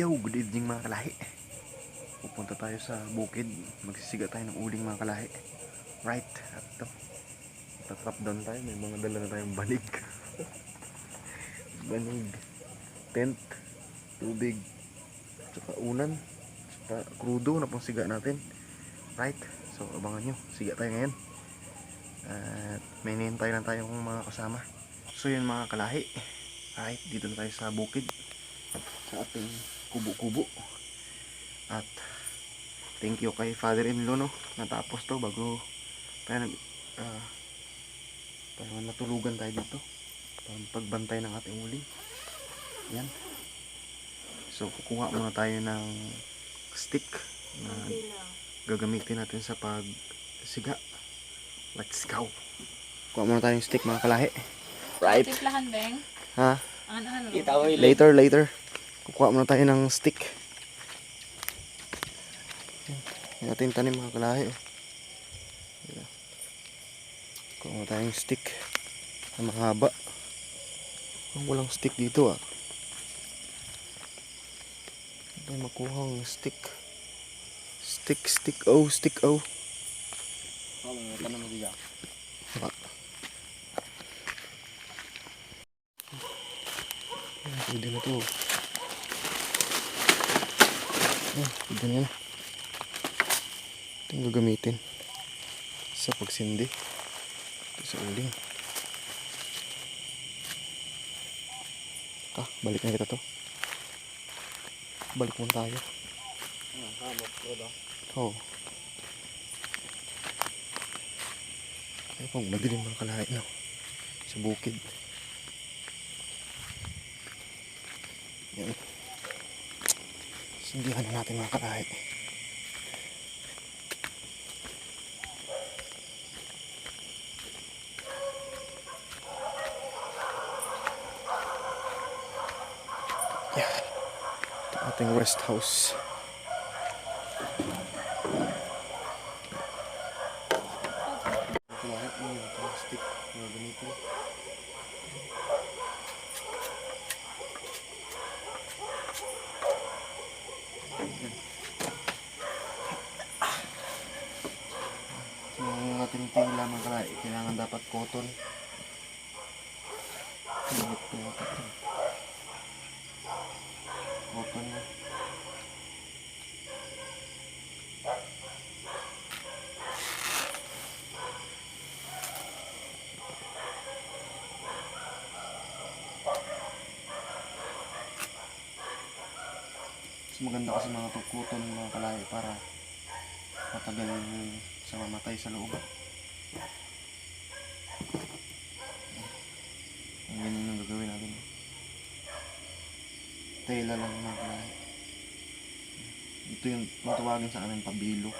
Yo, good evening mga kalahi. Pupunta tayo sa bukid. Magsisiga tayo ng uling mga kalahi. Right, at ito. Tatrap down tayo. May mga dala na tayong banig. banig. Tent. Tubig. Tsaka unan. Tsaka krudo na pang siga natin. Right, so abangan nyo. Siga tayo ngayon. At may nihintay lang tayong mga kasama. So yun mga kalahi. Right, dito na tayo sa bukid sa ating kubo-kubo. At thank you kay father-in-law no, natapos to bago tayo nag ah, para natulugan tayo dito. Para pagbantay ng ating uling. Yan. So kukuha muna tayo ng stick na gagamitin natin sa pagsiga. Let's go. Kuha muna tayo ng stick mga kalahi. Right. Tiplahan, Beng. Ha? Ano, ano? Yung Later, later. Kukuha muna tayo ng stick. Yan natin tanim mga kalahi. Oh. Yan. Kuha muna tayong stick. Na mahaba. Ang walang stick dito ah. Tayo makuha ang stick. Stick, stick, oh, stick, oh. tanong mo diyan. Yan, pwede na to. Yan, pwede na. Ito yung gagamitin sa pagsindi. Ito sa uling. Ah, balik na kita to. Balik muna tayo. Oo. Oh. Ay, pang madilim mga kalahi, no? Sa bukid. Yan. Sindihan na natin mga kalahi. Yeah. Ito ating rest house. Kalahi, ano yung plastic na gamitin? Yung ating tila mga kalay, kailangan dapat cotton. Tingit po ako ito. Cotton na. Mas maganda kasi mga to cotton mga kalay para matagal sa mamatay sa loob. Ang ganyan yung gagawin natin. Tela lang kalahi. Ito yung kung tawagin sa amin. Pabilo.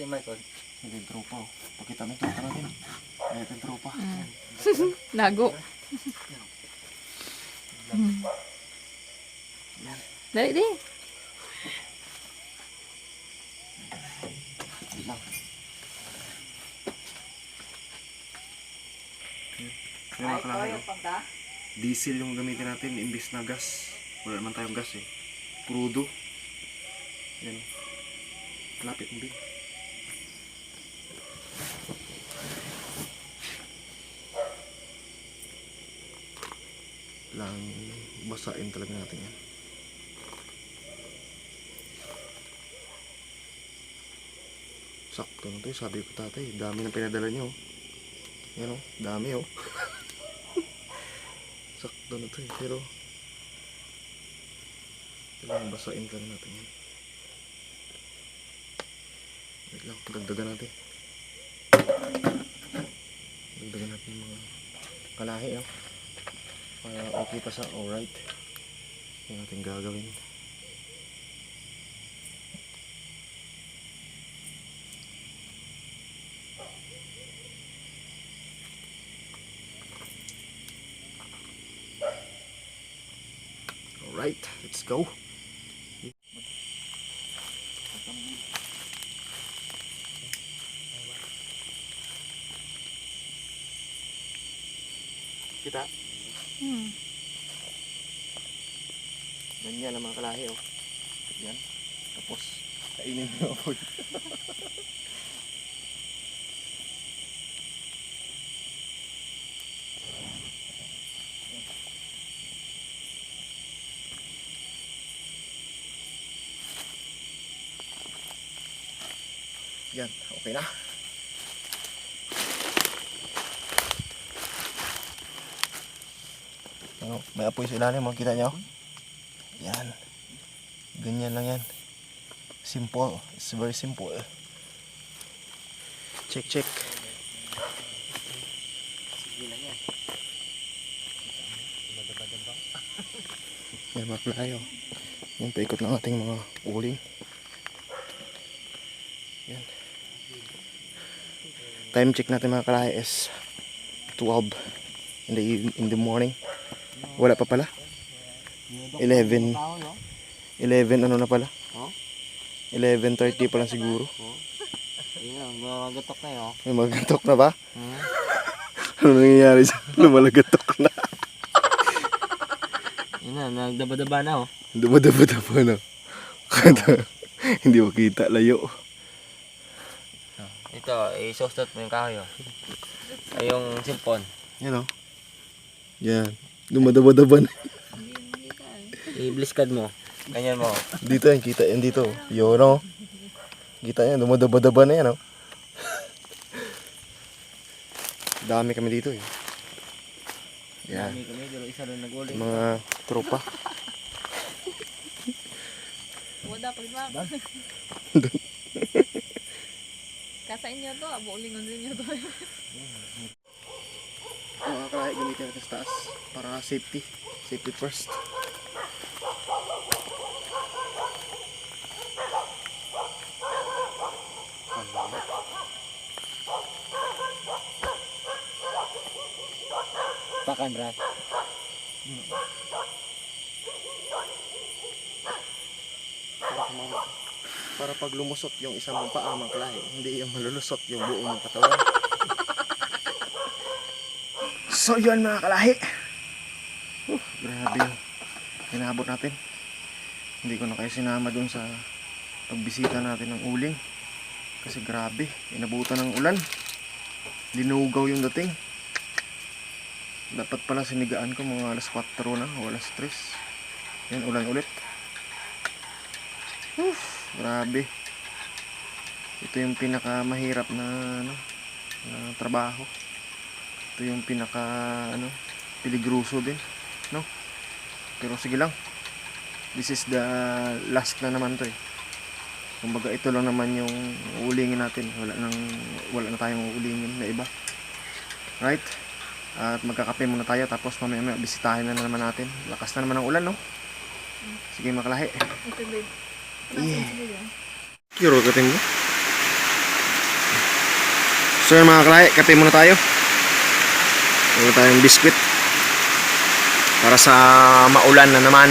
Si Michael. Yung tropa. oh. Pakita mo yung tropa natin. Ayan yung tropa. Lago. Dali, di. Wait lang. Yung oh. Diesel yung gamitin natin imbis na gas. Wala naman tayong gas eh. Crudo. Yan. Lapit mo din. Lang basain talaga natin yan. Sakto na to. Sabi ko tatay, dami na pinadala niyo. oh. Yan oh, dami oh. Sakto na to eh. Pero, kailangan basain talaga natin yan. Wait lang, dagdagan natin. Dagdagan natin yung mga kalahi, no? Para okay pa sa alright. Yung ating gagawin. Alright, let's go. Kita? Hmm. Ganyan ang mga kalahi, oh. Yan. Tapos, kainin mo ako. Yan, okay na. Ano, may apoy sa ilalim, makita nyo? Yan. Ganyan lang yan. Simple. It's very simple. Check, check. Yan mga playo. Yung paikot ng ating mga uling. Yan. Time check natin mga kalahi is 12 in the, in the morning. Wala pa pala. 11. Tao, no? 11 ano na pala? Oh? 11.30 pa lang siguro. Yun lang, magatok na yun. May magatok na ba? Hmm? Ano nangyayari dyan? Lumalagatok na. Yun na, nagdaba-daba na oh. Dumadaba-daba na. Kada, hindi makita, layo. Ito, isustot mo yung kahoy oh. Ay, yung simpon. Yan o. Yan. Dumadaba-daba na. I-bliskad mo. Ganyan mo. Dito yan, kita yan dito. Yun o. Kita yan, dumadaba-daba na yan o. Dami kami dito eh. Yan. Kami kami, pero isa lang nag-uling. Mga tropa. Wala pag ba? Kasa inyo to, abo ulingon din nyo to. Mga kahit gamitin natin sa taas. Para safety. Safety first. Pakan, Brad. Para, pag lumusot yung isang mong paa mga kalahi, hindi yung malulusot yung buong mong katawan. So yun mga kalahi. Uh, grabe yung hinabot natin. Hindi ko na kayo sinama dun sa pagbisita natin ng uling. Kasi grabe, inabutan ng ulan. Linugaw yung dating. Dapat pala sinigaan ko mga alas 4 na o alas 3. Yan, ulan ulit. Uf, grabe. Ito yung pinaka mahirap na ano, na trabaho. Ito yung pinaka ano, piligruso din, no? Pero sige lang. This is the last na naman to eh. Kumbaga ito lang naman yung ulingin natin. Wala nang wala na tayong ulingin na iba. Right? At magkakape muna tayo tapos mamaya mamaya bisitahin na naman natin. Lakas na naman ang ulan, no? Sige makalahi. Ito babe. Yeah. Kiro katin mo. So yun mga kalay, kape muna tayo. Muna tayong biskwit. Para sa maulan na naman.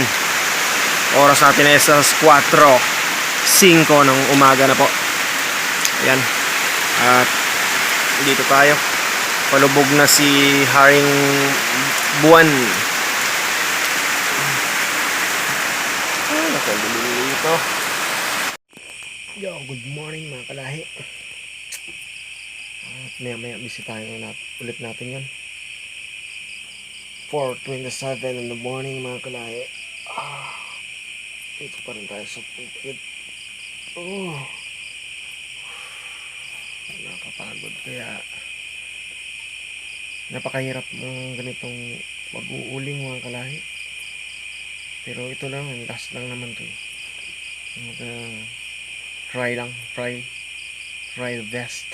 Oras natin ay sa 4. 5 ng umaga na po. Ayan. At dito tayo. Palubog na si Haring Buwan. Ah, nakalulili ito. Yo, good morning mga kalahi. At maya maya na nat ulit natin yan. 4.27 in the morning mga kalahi. Ah, dito pa rin tayo sa bukid. Oh. Nakakapagod kaya napakahirap ng ganitong mag-uuling mga kalahi. Pero ito lang, last lang naman to. Mag, try lang, try. Try the best.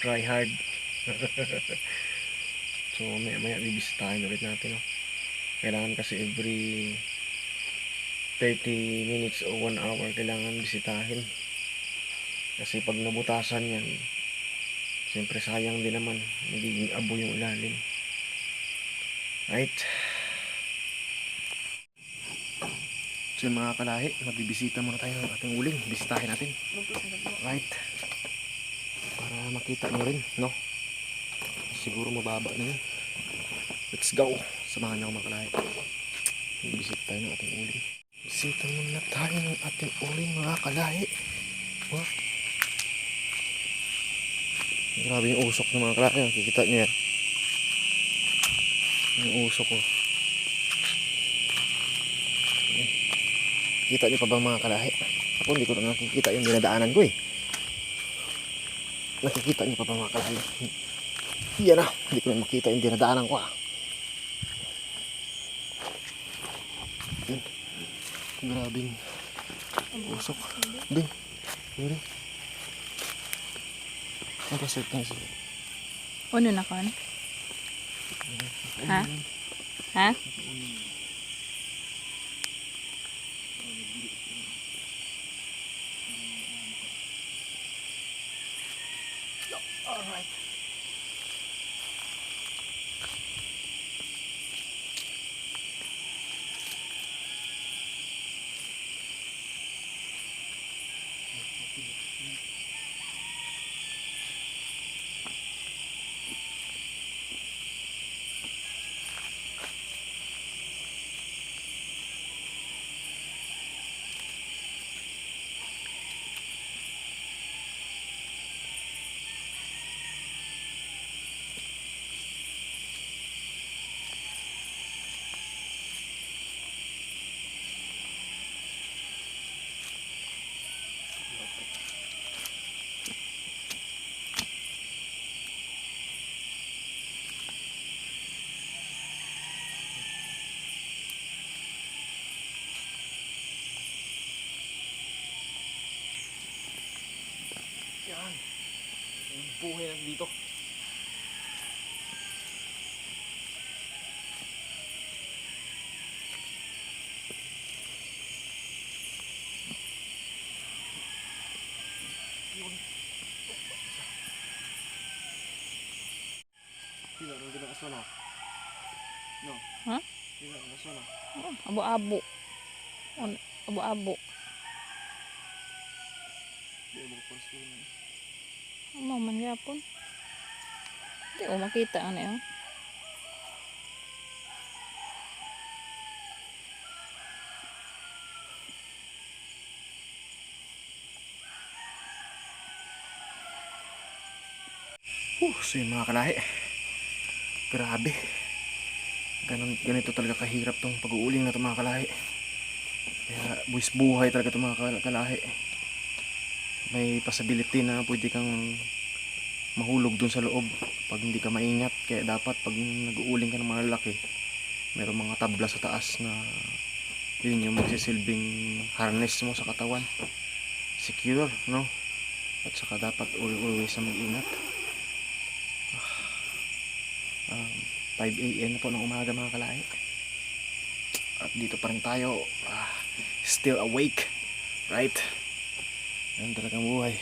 Try hard. so maya maya bibisitahin ulit natin oh. Kailangan kasi every 30 minutes o 1 hour kailangan bisitahin. Kasi pag nabutasan yan, siyempre sayang din naman. Nagiging abo yung ilalim. Right? So yun mga kalahi, magbibisita muna tayo ng ating uling. Bisitahin natin. Right? Para makita nyo rin, no? Siguro mababa na yun. Let's go! Samahan niyo ako mga. Bisita tayo ng ating uling. Bisita muna tayo ng ating uling mga kalahi. Wow. Grabe yung usok ng mga kalahi. Kikita nyo yan. Yung usok ko. Kita nyo pa ba mga kalahi? Ako hindi ko na nakikita yung dinadaanan ko eh. Nakikita nyo pa ba mga kalahi? Yan na. Hindi ko na makita yung dinadaanan ko ah. Grabing usok. Din. Yun. Ano ba set na siya? Ano na kon? Ha? Ha? Yan. Yung buhay lang dito. Yun. Sila, nang ginagawa na. No. Ha? Sila, nasa na. Oh, abo-abo. On, abo-abo. Di mo ko pa rin. Ano man yapon? Hindi ko makita ano yun. Uh, so yun mga kalahi. Grabe. Ganun, ganito talaga kahirap tong pag-uuling na to mga kalahi. Kaya buwis buhay talaga to mga kal- kalahi. May possibility na pwede kang mahulog dun sa loob pag hindi ka maingat. Kaya dapat pag nag-uuling ka ng mga lalaki, mayroong mga tabla sa taas na yun yung magsisilbing harness mo sa katawan. Secure, no? At saka dapat al- always na mag-ingat. Um, 5 a.m. na po ng umaga mga kalahi. At dito pa rin tayo. ah, still awake. Right? Yan talagang buhay.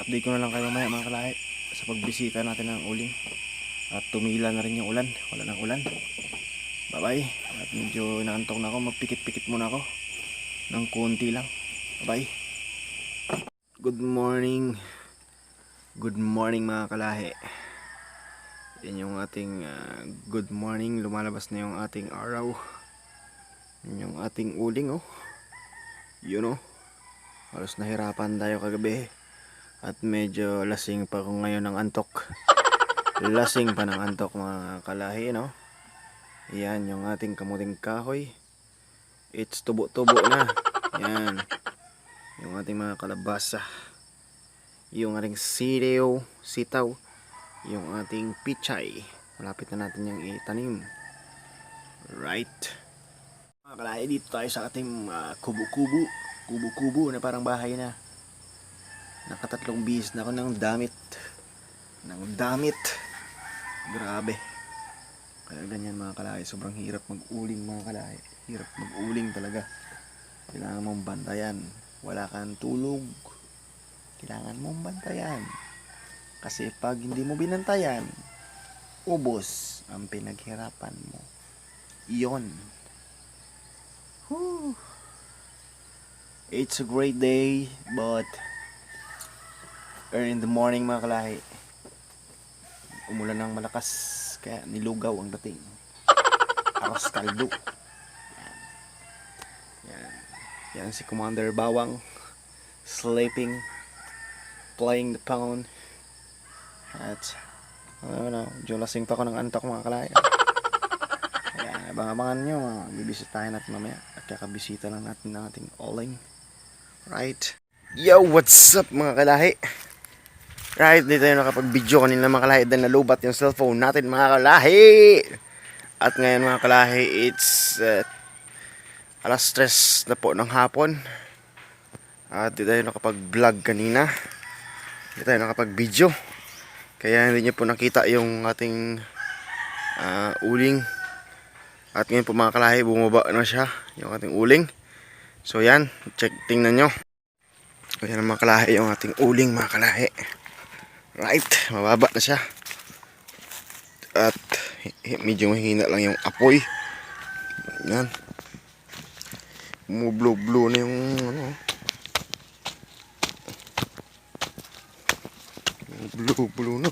Update ko na lang kayo mamaya mga kalahi. Sa pagbisita natin ng uling. At tumila na rin yung ulan. Wala nang ulan. Bye bye. At medyo naantok na ako. Magpikit-pikit muna ako. Ng konti lang. Bye bye. Good morning. Good morning mga kalahi. Yan yung ating ah, good morning. Lumalabas na yung ating araw. Yan yung ating uling oh. Yun oh. Halos nahirapan tayo kagabi. At medyo lasing pa ako ngayon ng antok. lasing pa ng antok mga kalahi no. Yan yung ating kamuting kahoy. It's tubo-tubo na. Yan. Yung ating mga kalabasa. Yung ating sitaw. Sitaw yung ating pichay. Malapit na natin yung itanim. Right. Mga kalaya, dito tayo sa ating ah, kubo-kubo. Kubo-kubo na parang bahay na. Nakatatlong bihis na ako ng damit. ng damit. Grabe. Kaya ganyan mga kalahi, sobrang hirap mag-uling mga kalahi. Hirap mag-uling talaga. Kailangan mong bantayan. Wala kang tulog. Kailangan mong bantayan. Kasi pag hindi mo binantayan, ubos ang pinaghirapan mo. Iyon. Whew. It's a great day, but early in the morning mga kalahi, umulan ng malakas, kaya nilugaw ang dating. Aros kaldo. Yan. Yan. Yan si Commander Bawang, sleeping, playing the phone. At, ano na, medyo lasing pa ako ng antok mga kalahi. Kaya abang-abangan nyo, bibisitahin natin mamaya. At kakabisita lang natin ng ating oling. Right? Yo, what's up mga kalahi? Right, dito tayo nakapag-video kanina mga kalahi dahil nalubat yung cellphone natin mga kalahi. At ngayon mga kalahi, it's uh, alas stress na po ng hapon. At dito tayo nakapag-vlog kanina. Dito tayo nakapag-video. Kaya hindi nyo po nakita yung ating ah, uling. At ngayon po mga kalahi, bumaba na siya, yung ating uling. So yan, check, tingnan nyo. Ayan ang mga kalahi, yung ating uling mga kalahi. Right, mababa na siya. At medyo mahina lang yung apoy. Yan. Bumublo-blo na yung ano.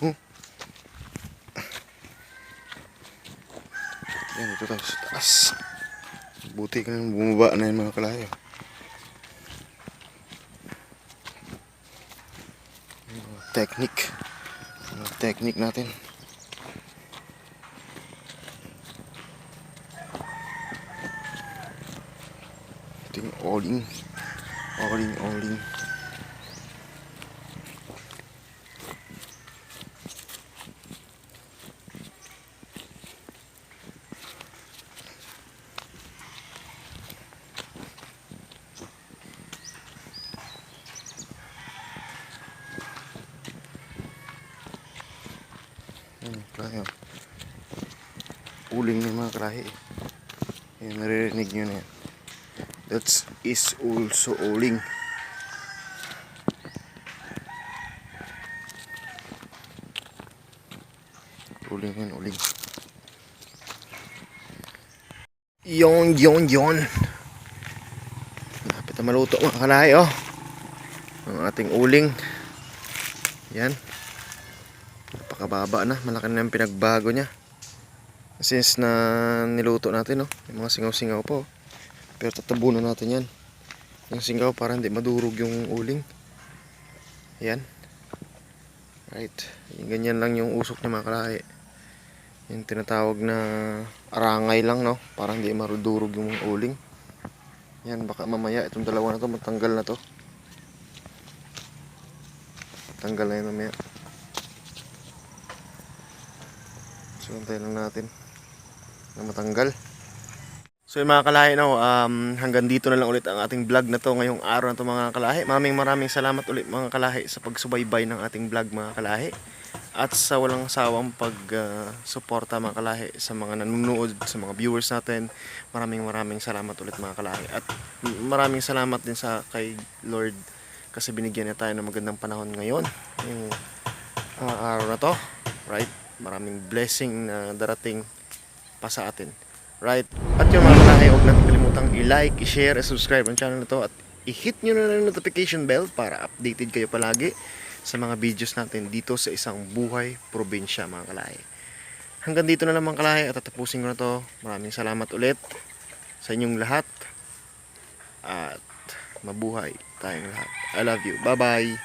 Oh. Yan, ito tayo sa taas. Buti ka nang bumaba na yung mga kalayo. Technique. Mga natin. Ito yung. Is also uling. Uling yan, uling. Yon, yon, yon. Lapit na maluto mga kalahi, oh. Ang ating uling. Yan. Napakababa na. Malaki na yung pinagbago niya. Since na niluto natin, no? Yung mga singaw-singaw po. Pero tatabunan natin yan. Yung singaw para hindi madurog yung uling. Yan. Right. Yung ganyan lang yung usok niya mga kalahi. Yung tinatawag na arangay lang, no? Para hindi marudurog yung uling. Yan, baka mamaya itong dalawa na to matanggal na to. Tanggal na yun mamaya. So, lang natin na matanggal. So mga kalahi no, um, hanggang dito na lang ulit ang ating vlog na to ngayong araw na to mga kalahi. Maraming maraming salamat ulit mga kalahi sa pagsubaybay ng ating vlog mga kalahi. At sa walang sawang pag-suporta mga kalahi sa mga nanonood, sa mga viewers natin. Maraming maraming salamat ulit mga kalahi. At maraming salamat din sa kay Lord kasi binigyan niya tayo ng magandang panahon ngayon. Yung ah, araw na to. Right? Maraming blessing na darating pa sa atin. Right? At yung mga kanay, huwag natin kalimutang i-like, i-share, i-subscribe ang channel na to at i-hit nyo na ng notification bell para updated kayo palagi sa mga videos natin dito sa isang buhay probinsya mga kalahe. Hanggang dito na lang mga kalahe at tatapusin ko na to. Maraming salamat ulit sa inyong lahat at mabuhay tayong lahat. I love you. Bye-bye.